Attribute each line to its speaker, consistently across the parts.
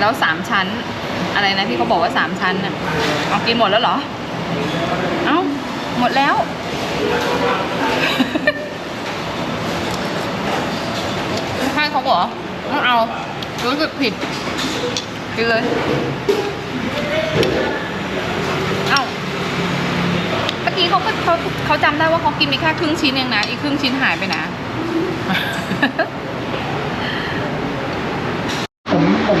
Speaker 1: แล้วสามชั้น อะไรนะที่เขาบอกว่าสามชั้นน่ะเอากินหมดแล้วเหรอ เอ้า หมดแล้วใช่เขาบอกต้องเอา รู้สึกผิด กินเลย เอ้าเมื่อกี้เขาก็เขาเขาจำได้ว่าเขากินไปแค่ครึ่งชิ้นเองนะ อีกครึ่งชิ้นหายไปนะ
Speaker 2: ผมผม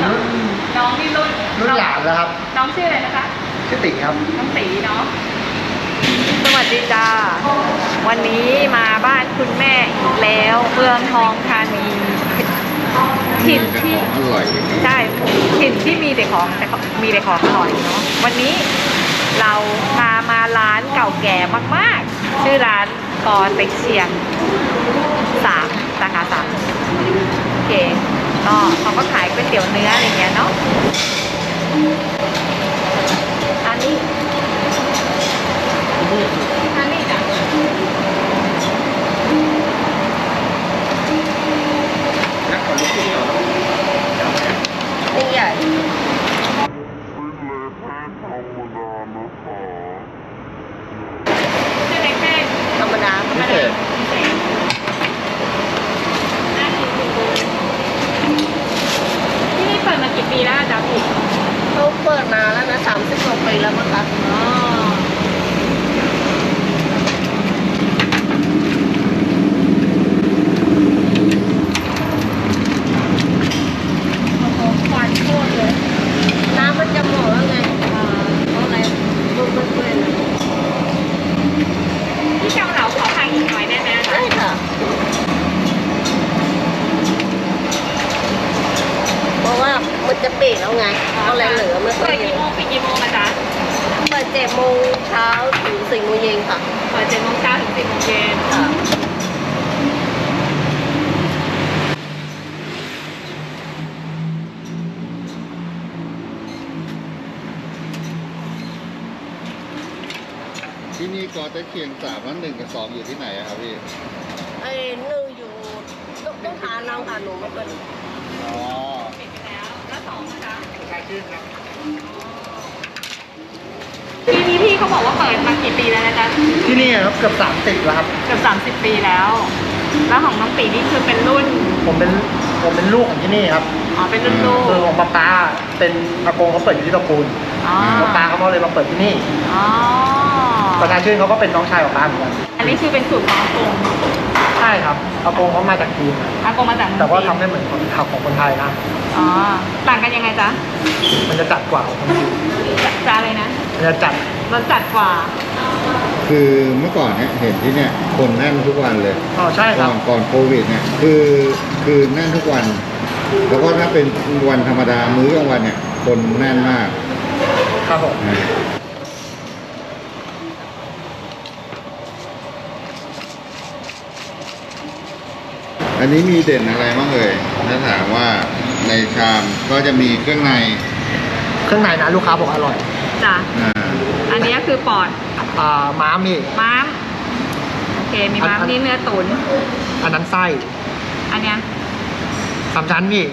Speaker 1: น้องนี่ รุ่น
Speaker 2: รุ่นหลานแล้วครับ
Speaker 1: น้องชื่ออะไรนะคะ
Speaker 2: ชื่อติครับ
Speaker 1: น้องตีเนาะสวัสดีจ้า วันนี้มาบ้านคุณแม่อีกแล้วเมืองทองธานีถิ่นที่
Speaker 3: อร่อย
Speaker 1: ใช่ถิ่นที่มีแต่ของแต่ของมีแต่ของอร่อยเนาะวันนี้เราพามาร้านเก่าแก่มากๆ ชื่อร้านกอเต็กเชียงสามสาขาสามโอเคก็เขาก็ขายก๋วยเตี๋ยวเนื้ออะไรเงี้ยเนาะ อันนี้อันนี้จ้ะนี่ใหญ่ใช่ไหมแค่ธรรมดาธรรม
Speaker 2: พิเศ
Speaker 1: ดา
Speaker 2: ษ
Speaker 1: ที่นี่เปิดมากี่ปีแล้วอาจ๊ะพี่
Speaker 4: เขาเปิดนานแล้วนะสามสิบกว่าปีแล้วมั้งคะ
Speaker 1: อ๋อโอ้โหควันโคตรเลย
Speaker 4: น้ำมันจะหมดแล้วไงเพราะอะไรลูกเพื่อนๆน่ะ
Speaker 1: พี่เกาเหลาขอทางอีกหน่อยได้ไหมอาจ๊ะ
Speaker 4: ได้ค่ะ เพราะว่ามันจะปิดแล้วไงก็เลยเหลือไม่ค่
Speaker 1: เปิ
Speaker 4: อย
Speaker 1: ด
Speaker 4: เย
Speaker 1: กี่โม
Speaker 4: อะ
Speaker 1: งปิดกี่โมงอาจ๊ะ
Speaker 4: เปิดเจ็ด โมงเช้าถึงสี่โมงเย็นค่ะ
Speaker 1: เปิดเจ็ดโมงเช้าถึงสิบโมงเย็น
Speaker 4: ค่ะ
Speaker 3: ที่นี่กอตะเคียงสามแล้วหนึ่งกับสองอยู่ที่ไหนอะครับพี่
Speaker 4: ไอ้หนึ่งอยู่ต้องต้องหาน้องหาหนูมาเป็น
Speaker 3: อ๋อ
Speaker 1: ปิดไปแล้ว แล้วสองนะคะ
Speaker 2: ใช่ชื่อครับ
Speaker 1: ทีนี้พี่เขาบอกว่าเปิดมากี่ปีแล้วนะจ๊ะ
Speaker 2: ที่นี่ครับเกือบสามสิบแล้วครับ
Speaker 1: เกือบสามสิบปีแล้ว แล้วของน้องตีนี่คือเป็นรุ่น
Speaker 2: ผมเป็นผมเป็นลูกของที่นี่ครับ
Speaker 1: อ๋อ เป็นรุ่นลูก
Speaker 2: คือของป้าป้าเป็นอากงเขาเปิดอยู่ที่ตระกูล
Speaker 1: อ๋อ
Speaker 2: ป้าป้าเขาก็เลยมาเปิดที่นี่
Speaker 1: อ๋อ
Speaker 2: ประชาชื่นเขาก็เป็นน้องชายของป้าเหมือนกัน
Speaker 1: อันนี้คือเป็นสูตรของอากง
Speaker 2: ใช่ครับอากงเขามาจากจีนอะ
Speaker 1: อากงมาจากเมือง
Speaker 2: แต่ว่า
Speaker 1: จีน
Speaker 2: ทำไม่เหมือนคนทำของคนไทยนะ
Speaker 1: อ๋อต่างกันยังไงจ๊ะ
Speaker 2: มันจะจัดกว่าของคนจีน
Speaker 1: จะจะอะไรนะ
Speaker 2: มันจะจัด
Speaker 1: รสจัดกว่า
Speaker 3: คือเมื่อก่อนเนี่ยเห็นที่เนี่ยคนแน่นทุกวันเลย
Speaker 2: อ๋อใช่ค
Speaker 3: ก่
Speaker 2: รั
Speaker 3: อบ นก่อนโควิดเนี่ยคือคือแน่นทุกวัน แล้วก็ถ้าเป็นวันธรรมดามื้อกลางวันเนี่ยคนแน่นมาก
Speaker 2: ครับผม
Speaker 3: นะ นนี้มีเด่นอะไรบ้างเลยถ้าถามว่าในชามก็จะมีเครื่องใน
Speaker 2: เครื่องในนะลูกค้าบอกอร่อย
Speaker 1: จ้ะ
Speaker 3: อ่า
Speaker 1: อันนี้คือปอด
Speaker 2: อ่าม้ามนี่
Speaker 1: ม้ามโอเค มีม้าม
Speaker 2: อัน
Speaker 1: นี่เนื้อตุ๋น
Speaker 2: อันนั้นไส้
Speaker 1: อันเนี้ย
Speaker 2: สามชั้นพี่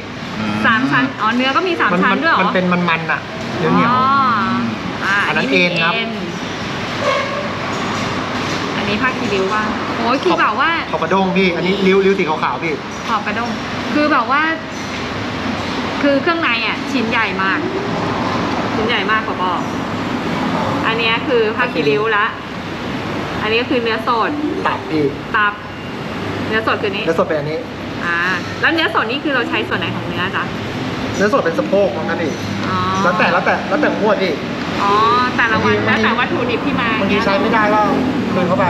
Speaker 1: สามชั้น อ๋อ เนื้อก็มีสาม
Speaker 2: มั
Speaker 1: ชั้น
Speaker 2: มั
Speaker 1: ด้วยเหรอ
Speaker 2: มันเป็นมันๆอะเหนียวเหนียว
Speaker 1: อ๋ออ่า
Speaker 2: อันนั้น
Speaker 1: มี
Speaker 2: เอ็นครับ
Speaker 1: อันนี้ผ้าคีริ้วว่างโอ้ยคือแบบว่า
Speaker 2: ขอบกระด้งพี่ อันนี้ริ้วริ้วสีขาวๆพี่
Speaker 1: ขอบกระด้งคือแบบว่า คือเครื่องในอะ ชิ้นใหญ่มาก ชิ้นใหญ่มากขอบอก อันเนี้ยคือผ้าคีริ้วละ อันนี้ก็คือเนื้อสด
Speaker 2: ตับพี่
Speaker 1: ตับ เนื้อสดคือนี้
Speaker 2: เนื้อสดเป็นอันนี้
Speaker 1: อ่า แล้วเนื้อสดนี่คือเราใช้ส่วนไหนของเนื้อจ๊ะ
Speaker 2: เนื้อสดเป็นสะโพกนะครับพี่
Speaker 1: อ๋อ
Speaker 2: แล้วแต่แล้วแต่แล้วแต่งวดพี่
Speaker 1: อ๋อ แต่ละวัน
Speaker 2: บางที
Speaker 1: แล้วแต่วัตถุดิบที่มา
Speaker 2: บางทีใช้ไม่ได้ก็คืนเข้าไป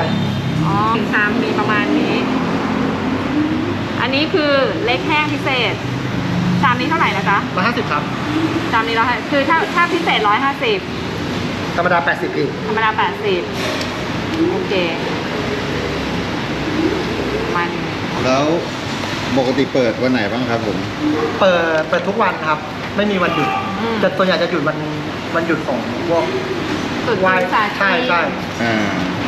Speaker 1: อ๋อหนึ่งชามมีประมาณนี้ อันนี้คือเล็กแห้งพิเศษชามนี้เท่าไหร่นะจ๊ะ
Speaker 2: มาห้าสิบครับ
Speaker 1: ชามนี้ร้อยคือถ้าถ้าพิเศษร้อยห้าสิบ
Speaker 2: ธรรมดาแปดสิบพี่
Speaker 1: ธรรมดาแปดสิบโอเคมัน
Speaker 3: แล้วปกติเปิดวันไหนบ้างครับผม
Speaker 2: เปิดเปิดทุกวันครับ ไม่มีวันหยุด
Speaker 1: อืม
Speaker 2: จะตัวใหญ่จะหยุดวัน วันหยุดของพวก
Speaker 1: สุด
Speaker 2: ไหว้
Speaker 1: ศาสตร์
Speaker 2: ใช่ใช่
Speaker 3: อ่า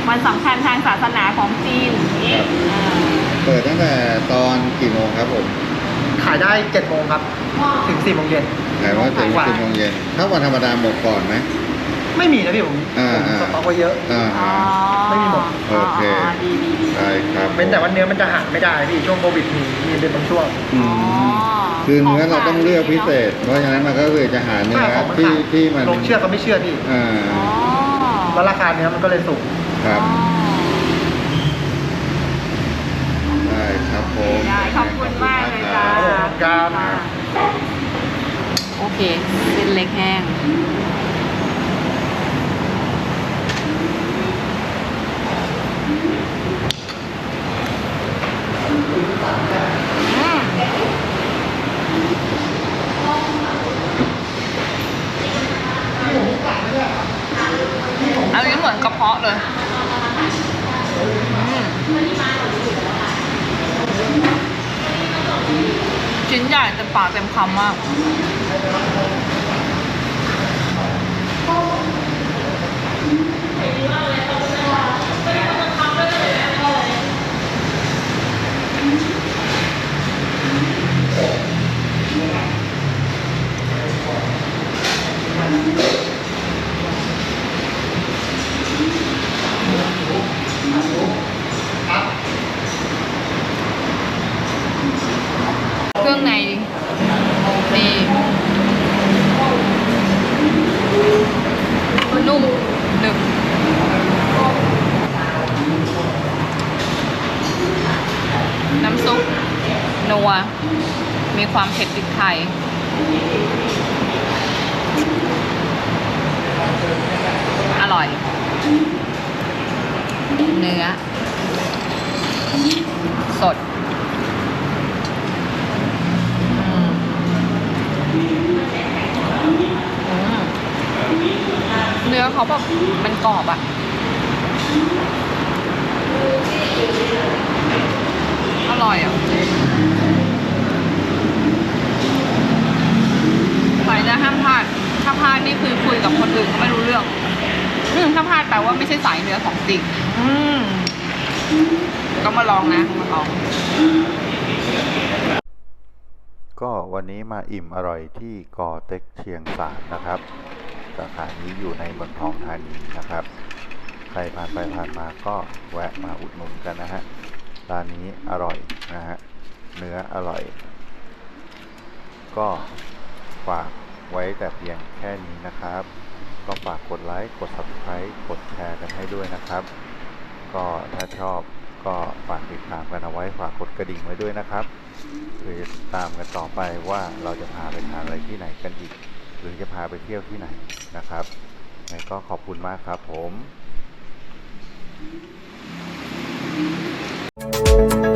Speaker 1: วันสำคัญทางศาสนาของจีนอย่างนี้
Speaker 3: ครับ
Speaker 1: อ่า
Speaker 3: เปิดตั้งแต่ตอนกี่โมงครับผม
Speaker 2: ขายได้เจ็ดโมงครับ ถึงสี่โมงเย็น
Speaker 3: แต่ว่าถึง
Speaker 2: กว่า
Speaker 3: สิบโมงเย็นถ้าวันธรรมดาหมดก่อนไหม
Speaker 2: ไม่มีนะพี่ผม
Speaker 3: อ่า
Speaker 2: ผม
Speaker 3: อ่า
Speaker 2: สต็อกไว้เยอะ
Speaker 3: อ่า
Speaker 1: อ๋อ
Speaker 2: ไม่มีหมด
Speaker 3: โอเค
Speaker 1: ดีดีดี
Speaker 3: ได้ครับ
Speaker 2: เป็นแต่ว่าเนื้อมันจะหาไม่ได้พี่ช่วงโควิดมีมีเป็นบางช่วง
Speaker 3: อื
Speaker 1: อ๋อ
Speaker 3: ม คือเนื้อเราต้องเลือกพิเศษ เพราะฉะนั้นมันก็คือจะหาเนื้อ
Speaker 2: ใช่ของมัน
Speaker 3: ที่
Speaker 2: ขาย
Speaker 3: ที่มัน
Speaker 2: ลงเชื่อเขาไม่เชื่อพี่
Speaker 3: อ่า
Speaker 1: อ๋อ
Speaker 2: แล้วราคาเนื้อมันก็เลยสูง
Speaker 3: ครับ
Speaker 1: อ๋อ
Speaker 3: ได้ครับผม
Speaker 1: ได้ขอบคุณมากเลยจ้า
Speaker 2: ครับ
Speaker 1: ค่ะโอเคเส้นเล็กแห้ง อืมอันนี้เหมือนกระเพาะเลยอืม ชิ้นใหญ่เต็มปากเต็มคำมาก เครื่องในดีนุ่มหนึบ น้ำซุปนัว มีความเผ็ดพริกไทยอร่อย เนื้อ สดเนื้อเขาแบบมันกรอบอะอ ร่อยอะใครนะห้ามพลาด ถ้าพลาดนี่คือคุยกับคนอื่นก็ไม่รู้เรื่องอืมถ้าพลาดแปลว่าไม่ใช่สายเนื้อของจริงอืมต้องมาลองนะมาลอง
Speaker 5: ก็วันนี้มาอิ่มอร่อยที่กอเต็กเชียงสานนะครับสาขานี้อยู่ในเมืองทองธานีนะครับ ใครผ่านไปผ่านมาก็แวะมาอุดหนุนกันนะฮะ ร้านนี้อร่อยนะฮะ เนื้ออร่อย ก็ฝากไว้แต่เพียงแค่นี้นะครับ ก็ฝากกดไลค์ กด subscribe กดแชร์กันให้ด้วยนะครับ ก็ถ้าชอบก็ฝากติดตามกันเอาไว้ ฝากกดกระดิ่งไว้ด้วยนะครับเพื่อจะติดตามกันต่อไปว่าเราจะพาไปทานอะไรที่ไหนกันอีก หรือจะพาไปเที่ยวที่ไหนนะครับงั้นก็ขอบคุณมากครับผม Thank you